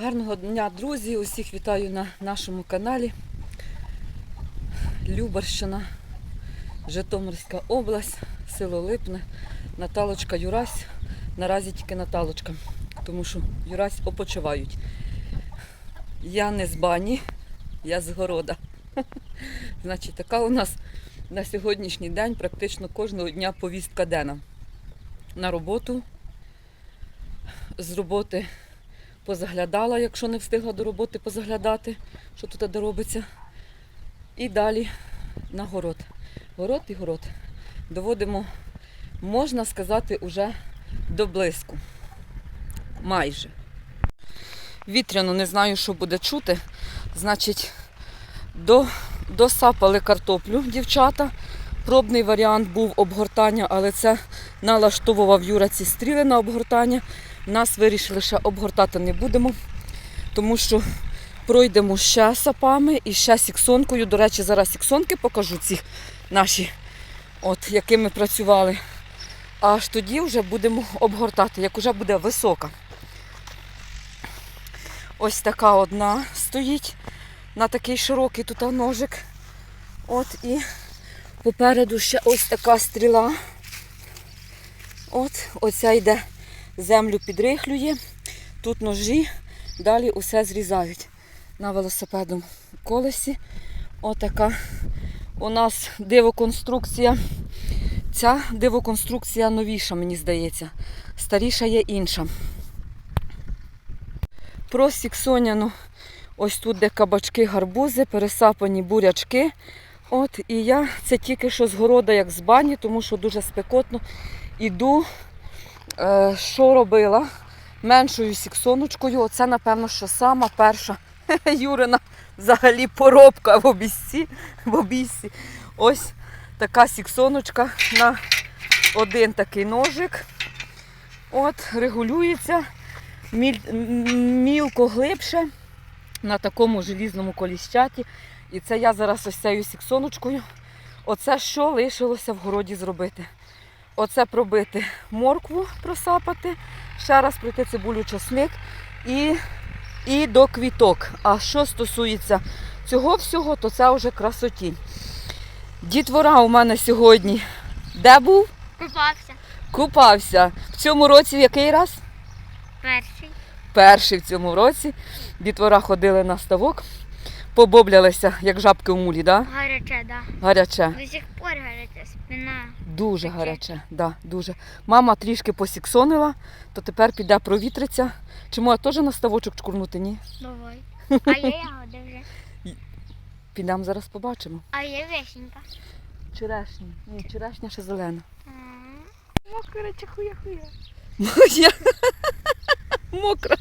Гарного дня, друзі! Усіх вітаю на нашому каналі. Любарщина, Житомирська область, село Липне, Наталочка Юрась. Наразі тільки Наталочка, тому що Юрась опочивають. Я не з бані, я з города. Значить, така у нас на сьогоднішній день практично кожного дня повістка денна. На роботу, з роботи позаглядала, якщо не встигла до роботи позаглядати, що тут де робиться. І далі на город. Город і город. Доводимо, можна сказати, уже до блиску. Майже. Вітряно, не знаю, що буде чути. Значить, до, досапали картоплю дівчата. Пробний варіант був обгортання, але це налаштовував Юра ці стріли на обгортання. Нас вирішили ще обгортати не будемо, тому що пройдемо ще сапами і ще сіксонкою. До речі, зараз сіксонки покажу ці наші, от, якими працювали. Аж тоді вже будемо обгортати, як вже буде висока. Ось така одна стоїть на такий широкий тут ножик. От і попереду ще ось така стріла. От, оця йде землю підрихлює, тут ножі, далі усе зрізають на велосипедом колесі. Отака у нас дивоконструкція. Ця дивоконструкція новіша, мені здається. Старіша є інша. Про сіксоняну, ось тут де кабачки, гарбузи, пересапані бурячки. От, і я це тільки що з города, як з бані, тому що дуже спекотно. Іду що робила меншою сіксоночкою. Оце, напевно, що сама перша Юрина взагалі поробка в обіссі. В обіссі. Ось така сіксоночка на один такий ножик. От, регулюється мілко глибше на такому желізному коліщаті. І це я зараз ось цією сіксоночкою. Оце що лишилося в городі зробити. Оце пробити моркву, просапати, ще раз пройти цибулю часник і, і до квіток. А що стосується цього всього, то це вже красоті. Дітвора у мене сьогодні де був? Купався. Купався. В цьому році в який раз? Перший. Перший в цьому році. Дітвора ходили на ставок, побоблялися, як жабки у мулі, да? Гаряче, да. гаряче. До сих пор гаряче спина. Дуже Таке. гаряче, да, дуже. Мама трішки посіксонила, то тепер піде провітриться. Чи може теж на ставочок чкурнути? Ні? Давай. А є ягоди вже. Підемо зараз побачимо. А є вишенька. Черешня. Ні, черешня ще зелена. Мокра чи хуя хуя. Я мокра.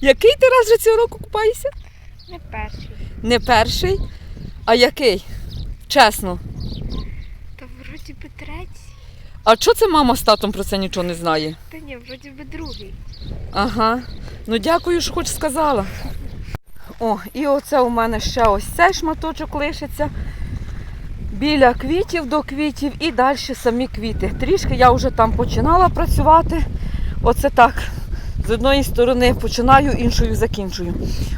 Який ти раз вже цього року купаєшся? Не перший. Не перший. А який? Чесно. Та вроді би третій. А чого це мама з татом про це нічого не знає? Та ні, вроді би другий. Ага. Ну дякую, що хоч сказала. О, і оце у мене ще ось цей шматочок лишиться. Біля квітів до квітів і далі самі квіти. Трішки я вже там починала працювати. Оце так. З одної сторони починаю, іншою закінчую.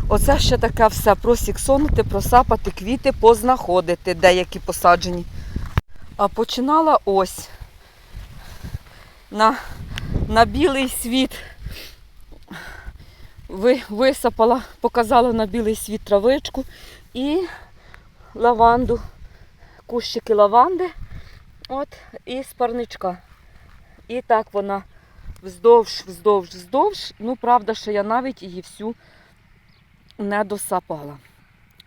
Оце ще таке все просіксонути, просапати квіти, познаходити, деякі посаджені. А починала ось на, на білий світ ви, висапала, показала на білий світ травичку і лаванду, кущики лаванди, от, і спарничка. І так вона вздовж, вздовж, вздовж. Ну, правда, що я навіть її всю не досапала.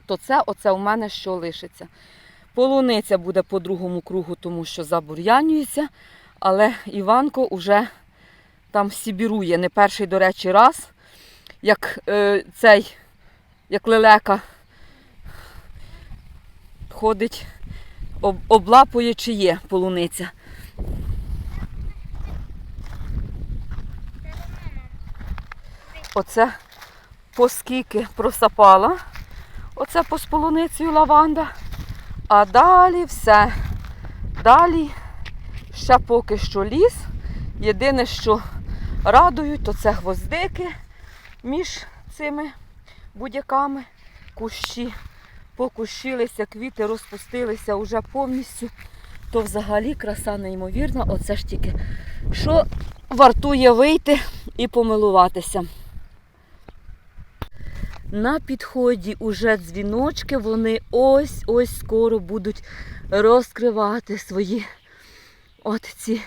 То це оце у мене що лишиться. Полуниця буде по другому кругу, тому що забур'янюється, але Іванко вже там сібірує. Не перший, до речі, раз як е, цей, як лелека ходить, об, облапує, чи є полуниця. Оце поскільки просапала, оце по з полуницею лаванда, а далі все. Далі ще поки що ліс. Єдине, що радують, то це гвоздики. між цими будяками кущі покущилися, квіти розпустилися вже повністю. То взагалі краса неймовірна. Оце ж тільки що вартує вийти і помилуватися. На підході уже дзвіночки, вони ось-ось скоро будуть розкривати свої от ці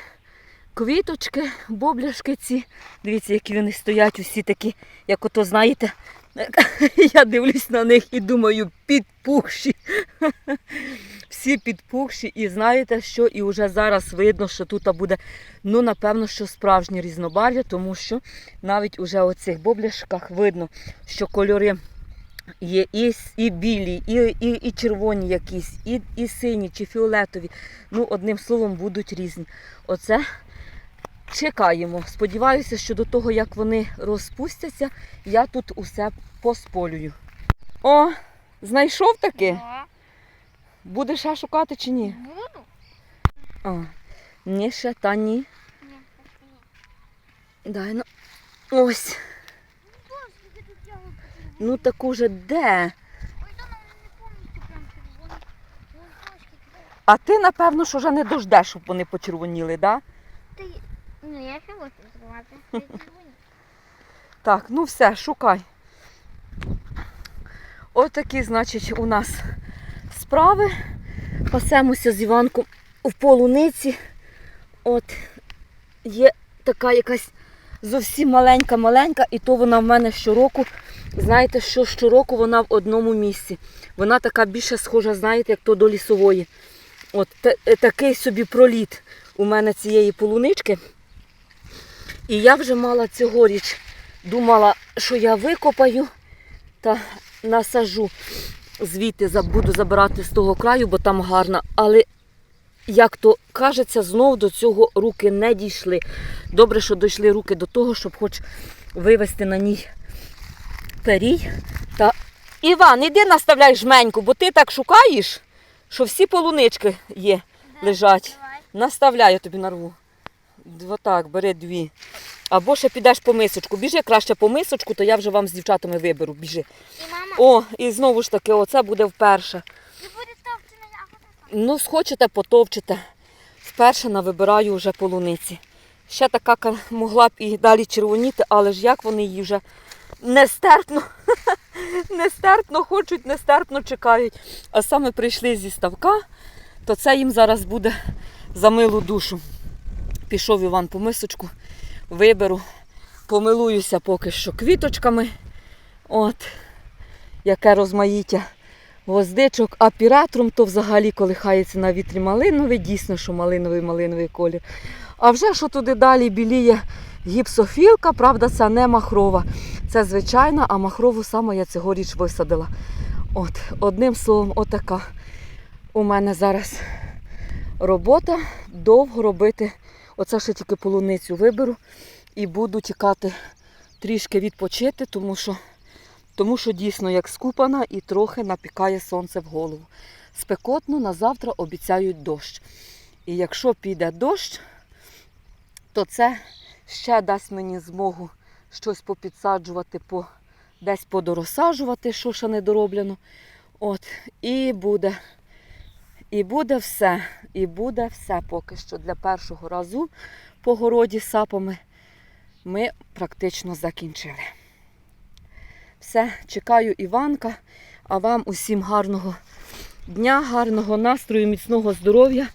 квіточки, бобляшки ці. Дивіться, які вони стоять, усі такі, як ото, знаєте, я дивлюсь на них і думаю, підпухші. Всі підпухші, і знаєте що? І вже зараз видно, що тут буде, ну, напевно, що справжнє різнобарв'я, тому що навіть уже у цих бобляшках видно, що кольори є і, і білі, і, і, і червоні якісь, і, і сині, чи фіолетові. Ну, одним словом, будуть різні. Оце чекаємо. Сподіваюся, що до того, як вони розпустяться, я тут усе посполюю. О, знайшов таки? Будеш ще шукати чи ні? буду. А, ні, ще та ні. Ні, ні. Дай ну. Ось. Ну таку же де? Да. А ти, напевно, що вже не дождеш, щоб вони почервоніли, да? Ти... Ну, я ще хочу зривати. Так, ну все, шукай. Отакі, значить, у нас справи. Пасемося з Іванком в полуниці. От є така якась зовсім маленька-маленька, і то вона в мене щороку. Знаєте, що щороку вона в одному місці. Вона така більше схожа, знаєте, як то до лісової. От е, такий собі проліт у мене цієї полунички. І я вже мала цьогоріч думала, що я викопаю та насажу. Звідти буду забирати з того краю, бо там гарно. Але, як то кажеться, знов до цього руки не дійшли. Добре, що дійшли руки до того, щоб хоч вивести на ній перій. Та... Іван, іди наставляй жменьку, бо ти так шукаєш, що всі полунички є, лежать. Давай. Наставляю тобі нарву. Отак, бери дві. Або ще підеш по мисочку. Біжи краще по мисочку, то я вже вам з дівчатами виберу. Біжи. І мама, О, і знову ж таки, оце буде вперше. товчена ягода? Ну, схочете, потовчете. Вперше навибираю вже полуниці. Ще така могла б і далі червоніти, але ж як вони її вже нестерпно, нестерпно хочуть, нестерпно чекають. А саме прийшли зі ставка, то це їм зараз буде за милу душу. Пішов Іван по мисочку, виберу, помилуюся поки що квіточками. От, яке розмаїття гвоздичок, а піратром то взагалі колихається на вітрі малиновий, дійсно, що малиновий малиновий колір. А вже що туди далі біліє гіпсофілка, правда, це не махрова. Це звичайна, а махрову саме я цьогоріч висадила. От, одним словом, отака у мене зараз робота. Довго робити. Оце ще тільки полуницю виберу і буду тікати трішки відпочити, тому що тому що дійсно як скупана і трохи напікає сонце в голову. Спекотно на завтра обіцяють дощ. І якщо піде дощ, то це ще дасть мені змогу щось попідсаджувати, по, десь подорозсаджувати, що ще не дороблено. От, і буде, і буде все. І буде все поки що для першого разу по городі сапами ми практично закінчили. Все, чекаю Іванка, а вам усім гарного дня, гарного настрою, міцного здоров'я,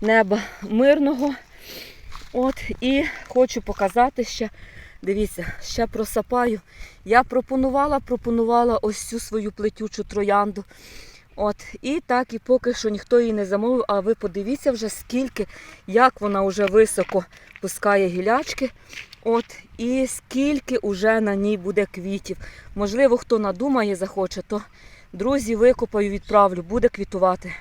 неба мирного. От, і хочу показати ще, дивіться, ще просапаю. Я пропонувала, пропонувала ось цю свою плетючу троянду. От, і так, і поки що ніхто її не замовив, а ви подивіться вже скільки, як вона вже високо пускає гілячки. От, і скільки вже на ній буде квітів. Можливо, хто надумає, захоче, то друзі викопаю, відправлю, буде квітувати.